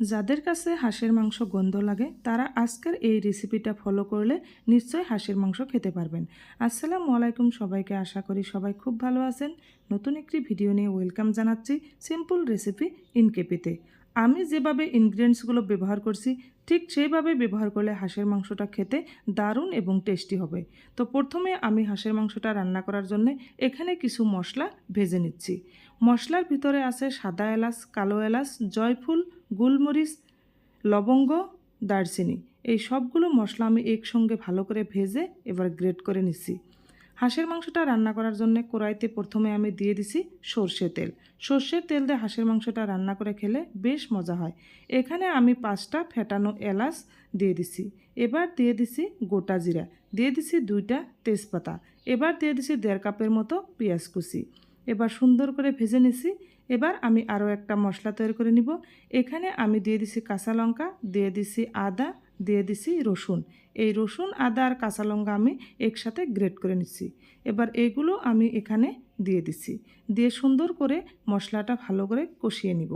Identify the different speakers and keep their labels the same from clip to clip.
Speaker 1: যাদের কাছে হাঁসের মাংস গন্ধ লাগে, তারা আজকের এই রেসিপিটা ফলো করলে নিশ্চয়ই হাঁসের মাংস খেতে পারবেন। আসসালামু আলাইকুম সবাইকে, আশা করি সবাই খুব ভালো আছেন। নতুন একটি ভিডিও নিয়ে ওয়েলকাম জানাচ্ছি সিম্পল রেসিপি ইনকেপিতে আমি যেভাবে ইনগ্রিডিয়েন্টসগুলো ব্যবহার করছি, ঠিক সেইভাবে ব্যবহার করলে হাঁসের মাংসটা খেতে দারুণ এবং টেস্টি হবে। তো প্রথমে আমি হাঁসের মাংসটা রান্না করার জন্য এখানে কিছু মশলা ভেজে নিচ্ছি। মশলার ভিতরে আছে সাদা এলাচ, কালো এলাচ, জয়ফুল গোলমরিচ, লবঙ্গ, দারচিনি, এই সবগুলো মশলা আমি একসঙ্গে ভালো করে ভেজে এবার গ্রেট করে নিচ্ছি। হাঁসের মাংসটা রান্না করার জন্য কড়াইতে প্রথমে আমি দিয়ে দিছি সর্ষে তেল। সর্ষের তেল দিয়ে হাঁসের মাংসটা রান্না করে খেলে বেশ মজা হয়। এখানে আমি পাঁচটা ফেটানো এলাচ দিয়ে দিছি। এবার দিয়ে দিছি গোটা জিরা। দিয়ে দিছি দুইটা তেজপাতা। এবার দিয়ে দিছি দেড় কাপের মতো পেঁয়াজ কুচি। এবার সুন্দর করে ভেজে নিছি। এবার আমি আরও একটা মশলা তৈরি করে নিব। এখানে আমি দিয়ে দিছি কাঁচা লঙ্কা, দিয়ে দিছি আদা, দিয়ে দিছি রসুন। এই রসুন, আদা আর কাঁচা লঙ্কা আমি একসাথে গ্রেট করে নিচ্ছি এবার এগুলো আমি এখানে দিয়ে দিছি। দিয়ে সুন্দর করে মশলাটা ভালো করে কষিয়ে নিব।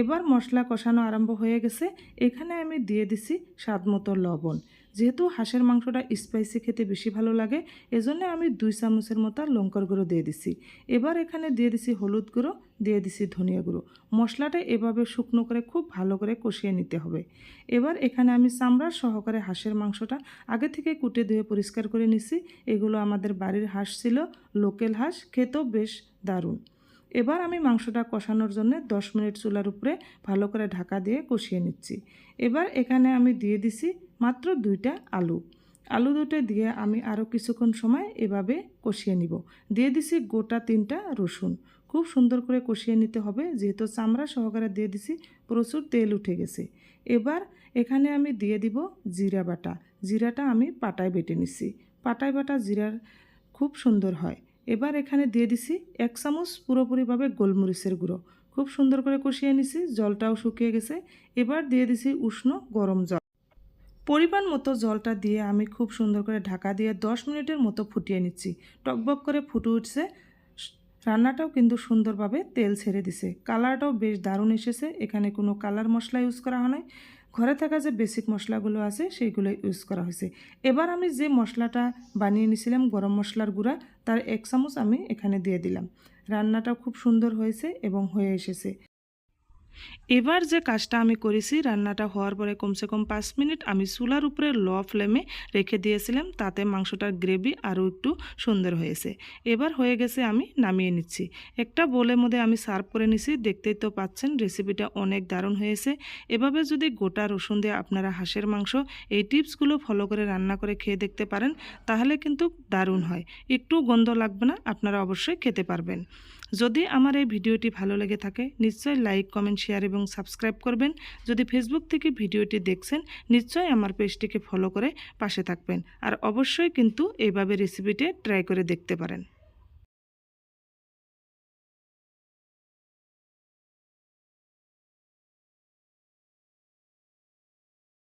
Speaker 1: এবার মশলা কষানো আরম্ভ হয়ে গেছে। এখানে আমি দিয়ে দিছি স্বাদ মতো লবণ। যেহেতু হাঁসের মাংসটা স্পাইসি খেতে বেশি ভালো লাগে, এজন্য আমি দুই চামচের মতো লঙ্কার গুঁড়ো দিয়ে দিছি। এবার এখানে দিয়ে দিছি হলুদ গুঁড়ো, দিয়ে দিছি ধনিয়া গুঁড়ো। মশলাটা এভাবে শুকনো করে খুব ভালো করে কষিয়ে নিতে হবে। এবার এখানে আমি চামড়ার সহকারে হাঁসের মাংসটা আগে থেকে কুটে ধুয়ে পরিষ্কার করে নিছি। এগুলো আমাদের বাড়ির হাঁস ছিল, লোকেল হাঁস, খেতেও বেশ দারুণ। এবার আমি মাংসটা কষানোর জন্য দশ মিনিট চুলার উপরে ভালো করে ঢাকা দিয়ে কষিয়ে নিচ্ছি। এবার এখানে আমি দিয়ে দিছি মাত্র দুইটা আলু। আলু দুটো দিয়ে আমি আরও কিছুক্ষণ সময় এভাবে কষিয়ে নিব। দিয়ে দিছি গোটা তিনটা রসুন। খুব সুন্দর করে কষিয়ে নিতে হবে, যেহেতু চামড়া সহকারে দিয়ে দিছি, প্রচুর তেল উঠে গেছে। এবার এখানে আমি দিয়ে দিব জিরা বাটা। জিরাটা আমি পাটায় বেটে নিছি। পাটায় বাটা জিরার খুব সুন্দর হয়। এবার এখানে দিয়ে দিছি এক চামচ পুরোপুরিভাবে গোলমরিচের গুঁড়ো। খুব সুন্দর করে কষিয়ে নিছি, জলটাও শুকিয়ে গেছে। এবার দিয়ে দিছি উষ্ণ গরম জল। পরিমাণ মতো জলটা দিয়ে আমি খুব সুন্দর করে ঢাকা দিয়ে দশ মিনিটের মতো ফুটিয়ে নিচ্ছি। টকবক করে ফুটে উঠছে। রান্নাটাও কিন্তু সুন্দরভাবে তেল ছেড়ে দিছে। কালারটাও বেশ দারুণ এসেছে। এখানে কোনো কালার মশলা ইউজ করা হয় ঘরে থাকা যে বেসিক মশলাগুলো আছে, সেইগুলো ইউজ করা হয়েছে। এবার আমি যে মশলাটা বানিয়ে নিয়েছিলাম, গরম মশলার গুঁড়া, তার এক চামচ আমি এখানে দিয়ে দিলাম। রান্নাটা খুব সুন্দর হয়েছে এবং হয়ে এসেছে। এবার যে কাজটা আমি করেছি, রান্নাটা হওয়ার পরে কমসে কম পাঁচ মিনিট আমি চুলার উপরে ল ফ্লেমে রেখে দিয়েছিলাম, তাতে মাংসটার গ্রেভি আরও একটু সুন্দর হয়েছে। এবার হয়ে গেছে আমি নামিয়ে নিচ্ছি। একটা বোলের মধ্যে আমি সার্ভ করে নিছি, দেখতেই তো পাচ্ছেন রেসিপিটা অনেক দারুণ হয়েছে। এভাবে যদি গোটা রসুন দিয়ে আপনারা হাঁসের মাংস এই টিপসগুলো ফলো করে রান্না করে খেয়ে দেখতে পারেন, তাহলে কিন্তু দারুণ হয়। একটু গন্ধ লাগবে না, আপনারা অবশ্যই খেতে পারবেন। যদি আমার এই ভিডিওটি ভালো লেগে থাকে নিশ্চয়ই লাইক কমেন্ট শেয়ার এবং সাবস্ক্রাইব করবেন। যদি ফেসবুক থেকে ভিডিওটি দেখছেন নিশ্চয়ই আমার পেজটিকে ফলো করে পাশে থাকবেন। আর অবশ্যই কিন্তু এইভাবে রেসিপিটি ট্রাই করে দেখতে পারেন।